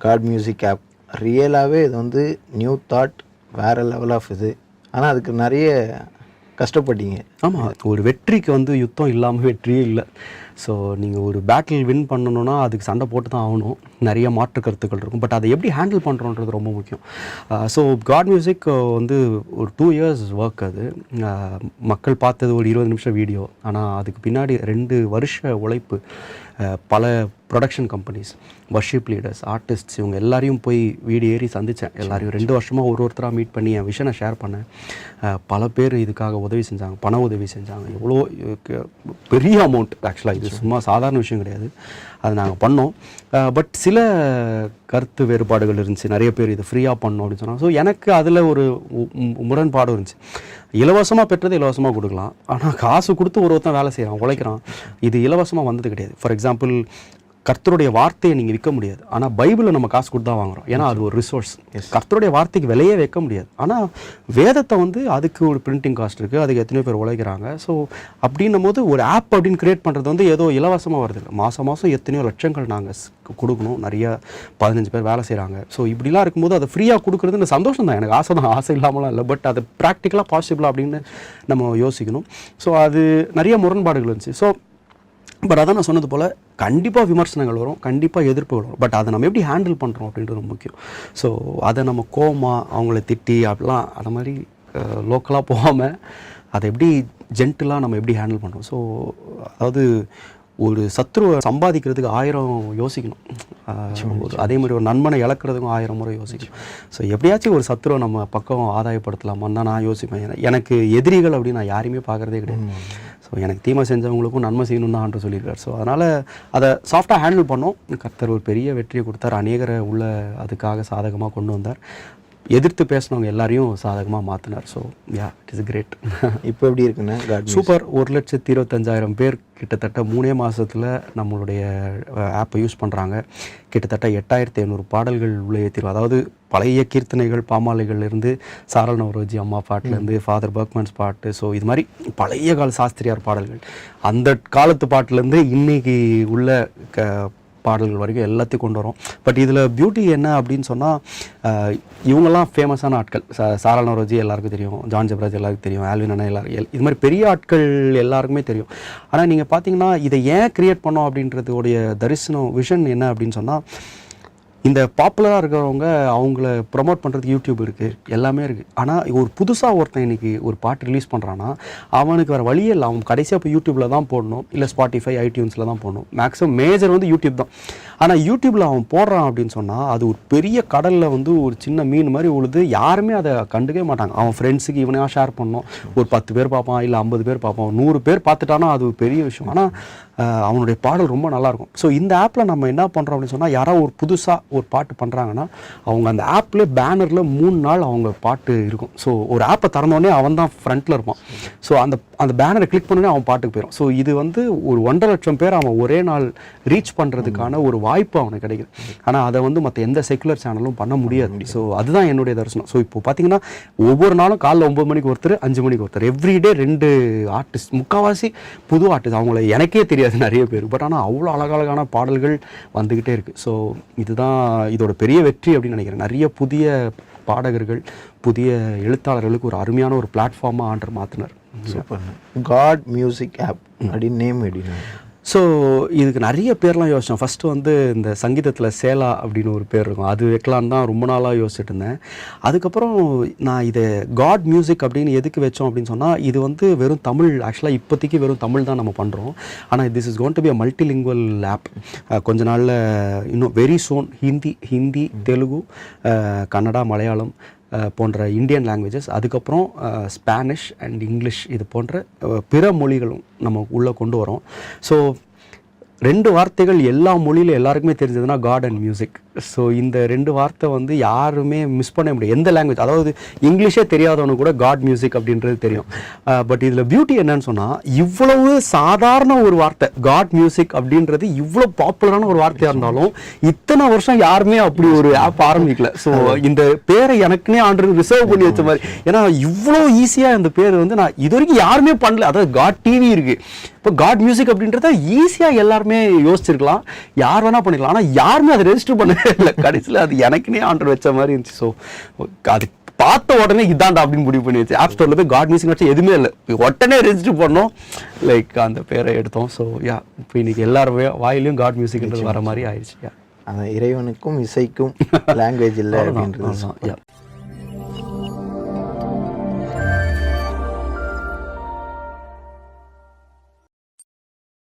God music app ரியலாகவே இது வந்து நியூ தாட் வேறு லெவல் ஆஃப் இது. ஆனால் அதுக்கு நிறைய கஷ்டப்பட்டீங்க. ஆமாம் ஒரு வெற்றிக்கு வந்து யுத்தம் இல்லாமல் வெற்றியே இல்லை. ஸோ நீங்கள் ஒரு பேட்டில் வின் பண்ணணும்னா அதுக்கு சண்டை போட்டு தான் ஆகணும். நிறைய மாற்று கருத்துக்கள் இருக்கும். பட் அதை எப்படி ஹேண்டில் பண்ணுறோன்றது ரொம்ப முக்கியம். ஸோ காட் மியூசிக் வந்து ஒரு டூ இயர்ஸ் ஒர்க் அது. மக்கள் பார்த்தது ஒரு இருபது நிமிஷம் வீடியோ ஆனால் அதுக்கு பின்னாடி ரெண்டு வருஷ உழைப்பு பல production companies worship leaders artists இவங்க எல்லாரையும் போய் வீடு ஏறி சந்தித்தேன் எல்லாரையும் ரெண்டு வருஷமாக ஒரு ஒருத்தராக மீட் பண்ணி என் விஷனை ஷேர் பண்ணேன். பல பேர் இதுக்காக உதவி செஞ்சாங்க. பண உதவி செஞ்சாங்க. எவ்வளோ பெரிய அமௌண்ட் ஆக்சுவலாக இது சும்மா சாதாரண விஷயம் கிடையாது. அது நாங்கள் பண்ணோம். பட் சில கருத்து வேறுபாடுகள் இருந்துச்சு. நிறைய பேர் இது ஃப்ரீயாக பண்ணோம் அப்படின்னு சொன்னாங்க. ஸோ எனக்கு அதில் ஒரு மு- மு- முரண்பாடு இருந்துச்சு. இலவசமாக பெற்றது இலவசமாக கொடுக்கலாம். ஆனால் காசு கொடுத்து ஒரு ஒருத்தன் வேலை செய்கிறான் உழைக்கிறான். இது இலவசமாக வந்தது கிடையாது. ஃபார் எக்ஸாம்பிள் கர்த்தருடைய வார்த்தையை நீங்கள் விற்க முடியாது. ஆனால் பைபிளை நம்ம காசு கொடுத்து தான் வாங்குறோம். ஏன்னா அது ஒரு ரிசோர்ஸ் கர்த்தருடைய வார்த்தைக்கு விலையே வைக்க முடியாது. ஆனால் வேதத்தை வந்து அதுக்கு ஒரு பிரிண்டிங் காஸ்ட் இருக்குது அதுக்கு எத்தனையோ பேர் உழைக்கிறாங்க. ஸோ அப்படின்னும் போது ஒரு ஆப் அப்படின்னு கிரியேட் பண்ணுறது வந்து ஏதோ இலவசமாக வருது இல்லை. மாதம் மாதம் எத்தனையோ லட்சங்கள் நாங்கள் கொடுக்கணும். நிறைய பதினஞ்சு பேர் வேலை செய்கிறாங்க ஸோ இப்படிலாம் இருக்கும்போது அதை ஃப்ரீயாக கொடுக்குறது இந்த சந்தோஷம் தான். எனக்கு ஆசை தான். ஆசை இல்லாமலாம் இல்லை. பட் அது ப்ராக்டிக்கலாக பாசிபிளா அப்படின்னு நம்ம யோசிக்கணும். ஸோ அது நிறைய முரண்பாடுகள் இருந்துச்சு. ஸோ பட் அதான் நான் சொன்னது போல் கண்டிப்பாக விமர்சனங்கள் வரும் கண்டிப்பாக எதிர்ப்புகள் வரும். பட் அதை நம்ம எப்படி ஹேண்டில் பண்ணுறோம் அப்படின்றது ரொம்ப முக்கியம். ஸோ அதை நம்ம கோமா அவங்கள திட்டி அப்படிலாம் அந்த மாதிரி லோக்கலாக போகாமல் அதை எப்படி ஜென்டிலாக நம்ம எப்படி ஹேண்டில் பண்ணுறோம் ஸோ அதாவது ஒரு சத்ருவை சம்பாதிக்கிறதுக்கு ஆயிரம் யோசிக்கணும். அதே மாதிரி ஒரு நண்பனை இழக்கிறதுக்கும் ஆயிரம் முறை யோசிக்கணும். ஸோ எப்படியாச்சும் ஒரு சத்ருவை நம்ம பக்கம் ஆதாயப்படுத்தலாமான்னு தான் நான் யோசிப்பேன். எனக்கு எதிரிகள் அப்படின்னு நான் யாரையுமே பார்க்குறதே கிடையாது. ஸோ எனக்கு தீமை செஞ்சவங்களுக்கும் நன்மை செய்யணும் தான் ஆண்டு சொல்லியிருக்காரு. ஸோ அதனால் அதை சாஃப்டாக ஹேண்டில் பண்ணோம். கர்த்தர் ஒரு பெரிய வெற்றியை கொடுத்தார். அநேகரை உள்ள அதுக்காக சாதகமாக கொண்டு வந்தார். எதிர்த்து பேசினவங்க எல்லாரையும் சாதகமாக மாற்றினார் so yeah it is great இப்போ எப்படி இருக்குண்ணே காட் சூப்பர் ஒரு லட்சத்தி இருபத்தஞ்சாயிரம் பேர் கிட்டத்தட்ட மூணே மாதத்தில் நம்மளுடைய ஆப்பை யூஸ் பண்ணுறாங்க கிட்டத்தட்ட எட்டாயிரத்தி ஐநூறு பாடல்கள் உள்ள ஏற்றிடும் அதாவது பழைய கீர்த்தனைகள் பாமாலைகள் இருந்து சாரல் நவரோஜி அம்மா பாட்டுலேருந்து ஃபாதர் பர்க்மன்ஸ் பாட்டு. ஸோ இது மாதிரி பழைய கால சாஸ்திரியார் பாடல்கள். அந்த காலத்து பாட்டுலேருந்து இன்னைக்கு உள்ள க பாடல்கள் வரைக்கும் எல்லாத்தையும் கொண்டு வரோம். பட் இதில் பியூட்டி என்ன அப்படின்னு சொன்னால் இவங்கெல்லாம் ஃபேமஸான ஆட்கள். சாரா நரோஜி எல்லாருக்கும் தெரியும் ஜான் ஜெபராஜ் எல்லாருக்கும் தெரியும் ஆல்வின் அண்ணா எல்லாருக்கும் இது மாதிரி பெரிய ஆட்கள் எல்லாருக்குமே தெரியும். ஆனால் நீங்கள் பார்த்தீங்கன்னா இதை ஏன் கிரியேட் பண்ணோம் அப்படின்றதுடைய தரிசனம் விஷன் என்ன அப்படின்னு சொன்னால் இந்த பாப்புலராக இருக்கிறவங்க அவங்கள ப்ரொமோட் பண்ணுறதுக்கு யூடியூப் இருக்குது எல்லாமே இருக்குது ஆனால் ஒரு புதுசாக ஒருத்தன் இன்னைக்கு ஒரு பாட்டு ரிலீஸ் பண்ணுறான்னா அவனுக்கு வேறு வழியே இல்லை. அவன் கடைசியாக இப்போ யூடியூப்பில் தான் போடணும் இல்லை ஸ்பாட்டிஃபை ஐடியூன்ஸில் தான் போடணும். மேக்ஸிமம் மேஜர் வந்து யூடியூப் தான். ஆனால் யூடியூப்பில் அவன் போடுறான் அப்படின்னு சொன்னால் அது ஒரு பெரிய கடலில் வந்து ஒரு சின்ன மீன் மாதிரி உழுது யாருமே அதை கண்டுக்கவே மாட்டாங்க. அவன் ஃப்ரெண்ட்ஸுக்கு இவனையாக ஷேர் பண்ணணும். ஒரு பத்து பேர் பார்ப்பான் இல்லை ஐம்பது பேர் பார்ப்பான். நூறு பேர் பார்த்துட்டானா அது ஒரு பெரிய விஷயம். ஆனால் அவனுடைய பாடல் ரொம்ப நல்லாயிருக்கும். ஸோ இந்த ஆப்பில் நம்ம என்ன பண்ணுறோம் அப்படின்னு சொன்னால் யாராவது ஒரு புதுசாக ஒரு பாட்டு பண்ணுறாங்கன்னா அவங்க அந்த ஆப்பில் பேனரில் மூணு நாள் அவங்க பாட்டு இருக்கும். ஸோ ஒரு ஆப்பை திறந்தோடனே அவன் தான் ஃப்ரண்ட்டில் இருப்பான். ஸோ அந்த அந்த பேனரை கிளிக் பண்ணோடனே அவன் பாட்டுக்கு போயிடும் ஸோ இது வந்து ஒரு ஒன்றரை லட்சம் பேர் அவன் ஒரே நாள் ரீச் பண்ணுறதுக்கான ஒரு வாய்ப்பு அவனுக்கு கிடைக்குது. ஆனால் அதை வந்து மற்ற எந்த செக்குலர் சேனலும் பண்ண முடியாது. ஸோ அதுதான் என்னுடைய தரிசனம். ஸோ இப்போ பார்த்தீங்கன்னா ஒவ்வொரு நாளும் காலைல ஒம்பது மணிக்கு ஒருத்தர் அஞ்சு மணிக்கு ஒருத்தர். எவ்ரிடே ரெண்டு ஆர்டிஸ்ட் முக்கால்வாசி புது ஆர்டிஸ்ட் அவங்கள எனக்கே தெரியாது. நிறைய பேர். பட் ஆனால் அவ்வளோ அழகழகான பாடல்கள் வந்துக்கிட்டே இருக்குது ஸோ இதுதான் இதோட பெரிய வெற்றி அப்படின்னு நினைக்கிறேன். நிறைய புதிய பாடகர்கள் புதிய எழுத்தாளர்களுக்கு ஒரு அருமையான ஒரு பிளாட்ஃபார்மாக ஆண்டர் மாற்றினார் சூப்பர்ண்ணே காட் மியூசிக் ஆப் அப்படின்னு நேம் எப்படிண்ணே ஸோ இதுக்கு நிறைய பேர்லாம் யோசித்தேன் ஃபஸ்ட்டு வந்து இந்த சங்கீதத்தில் சேலா அப்படின்னு ஒரு பேர் இருக்கும். அது வைக்கலான்னு தான் ரொம்ப நாளாக யோசிச்சுட்டு இருந்தேன். அதுக்கப்புறம் நான் இதை காட் மியூசிக் அப்படின்னு எதுக்கு வச்சோம் அப்படின்னு சொன்னால் இது வந்து வெறும் தமிழ். ஆக்சுவலாக இப்போதைக்கு வெறும் தமிழ் தான் நம்ம பண்ணுறோம் ஆனால் this is going to be a multilingual app கொஞ்ச நாளில் இன்னும் வெரி சோன் ஹிந்தி ஹிந்தி தெலுங்கு கன்னடா மலையாளம் போன்ற இந்தியன் லாங்குவேஜஸ் அதுக்கப்புறம் ஸ்பானிஷ் அண்ட் இங்கிலீஷ் இது போன்ற பிற மொழிகளும் நம்ம உள்ளே கொண்டு வரோம். ஸோ ரெண்டு வார்த்தைகள் எல்லா மொழியில் எல்லாருக்குமே தெரிஞ்சதுன்னா காட் அண்ட் மியூசிக் ஸோ இந்த ரெண்டு வார்த்தை வந்து யாருமே மிஸ் பண்ண முடியாது. எந்த லாங்குவேஜ் அதாவது இங்கிலீஷே தெரியாதவனுக்கு கூட காட் மியூசிக் அப்படின்றது தெரியும். பட் இதில் பியூட்டி என்னன்னு சொன்னால் இவ்வளவு சாதாரண ஒரு வார்த்தை காட் மியூசிக் அப்படின்றது இவ்வளோ பாப்புலரான ஒரு வார்த்தையாக இருந்தாலும் இத்தனை வருஷம் யாருமே அப்படி ஒரு ஆப் ஆரம்பிக்கல. ஸோ இந்த பேரை எனக்குன்னே ஆண்டு ரிசர்வ் பண்ணி வச்ச மாதிரி. ஏன்னா இவ்வளோ ஈஸியாக இந்த பேர் வந்து நான் இது வரைக்கும் யாருமே பண்ணல. அதாவது காட் டிவி இருக்குது இப்போ காட் மியூசிக் அப்படின்றத ஈஸியாக எல்லாருமே யோசிச்சிருக்கலாம். யார் வேணால் பண்ணிக்கலாம். ஆனால் யாருமே அதை ரெஜிஸ்டர் பண்ணவே இல்லை. கடைசியில் அது எனக்குனே ஆண்டர் வச்ச மாதிரி இருந்துச்சு. ஸோ அது பார்த்த உடனே இதாண்டா அப்படின்னு முடிவு பண்ணி வச்சு ஆப் ஸ்டோரில் போய் காட் மியூசிக் வச்சு எதுவுமே இல்லை. உடனே ரெஜிஸ்டர் பண்ணோம். லைக் அந்த பேரை எடுத்தோம். ஸோ யா இப்போ இன்னைக்கு எல்லார் வா- வாயிலையும் காட் மியூசிக்ன்றது வர மாதிரி ஆயிடுச்சு. யா இறைவனுக்கும் இசைக்கும் லாங்குவேஜ் இல்லை அப்படின்றது